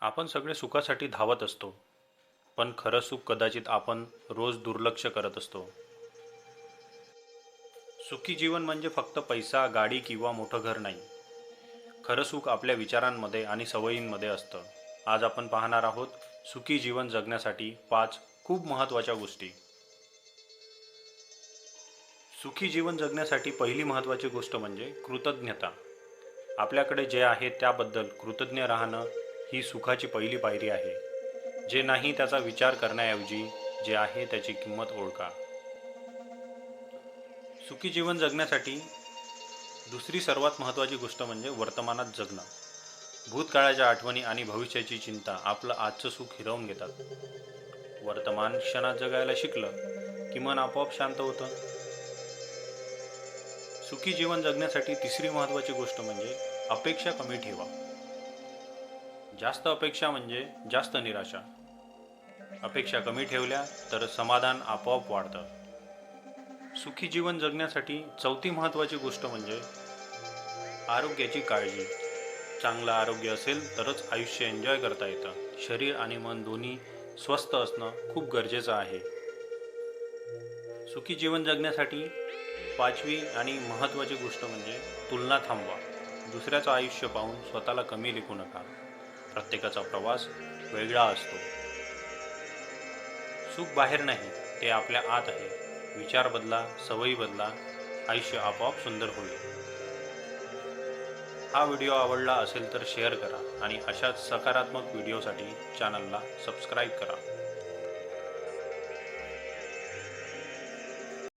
आपण सगळे सुखासाठी धावत असतो. पण खरं सुख कदाचित आपण रोज दुर्लक्ष करत असतो. सुखी जीवन म्हणजे फक्त पैसा गाडी किंवा मोठं घर नाही. खरं सुख आपल्या विचारांमध्ये आणि सवयींमध्ये असतं. आज आपण पाहणार आहोत सुखी जीवन जगण्यासाठी पाच खूप महत्त्वाच्या गोष्टी. सुखी जीवन जगण्यासाठी पहिली महत्त्वाची गोष्ट म्हणजे कृतज्ञता. आपल्याकडे जे आहे त्याबद्दल कृतज्ञ राहणं ही सुखाची पहिली पायरी आहे. जे नाही त्याचा विचार करण्याऐवजी जे आहे त्याची किंमत ओळखा. सुखी जीवन जगण्यासाठी दुसरी सर्वात महत्त्वाची गोष्ट म्हणजे वर्तमानात जगणं. भूतकाळाच्या आठवणी आणि भविष्याची चिंता आपलं आजचं सुख हिरावून घेतात. वर्तमान क्षणात जगायला शिकलं की मन आपोआप शांत होतं. सुखी जीवन जगण्यासाठी तिसरी महत्त्वाची गोष्ट म्हणजे अपेक्षा कमी ठेवा. जास्त अपेक्षा म्हणजे जास्त निराशा. अपेक्षा कमी ठेवल्या तर समाधान आपोआप वाढतं. सुखी जीवन जगण्यासाठी चौथी महत्त्वाची गोष्ट म्हणजे आरोग्याची काळजी. चांगलं आरोग्य असेल तरच आयुष्य एन्जॉय करता येतं. शरीर आणि मन दोन्ही स्वस्थ असणं खूप गरजेचं आहे. सुखी जीवन जगण्यासाठी पाचवी आणि महत्त्वाची गोष्ट म्हणजे तुलना थांबवा. दुसऱ्याचं आयुष्य पाहून स्वतःला कमी लिखू नका. प्रत्येकाचा प्रवास वेगळा असतो. सुख बाहेर नाही ते आपल्या आत आहे. विचार बदला सवयी बदला आयुष्य आपोआप सुंदर होईल. हा व्हिडिओ आवडला असेल तर शेअर करा आणि अशाच सकारात्मक व्हिडिओसाठी चॅनलला सबस्क्राईब करा.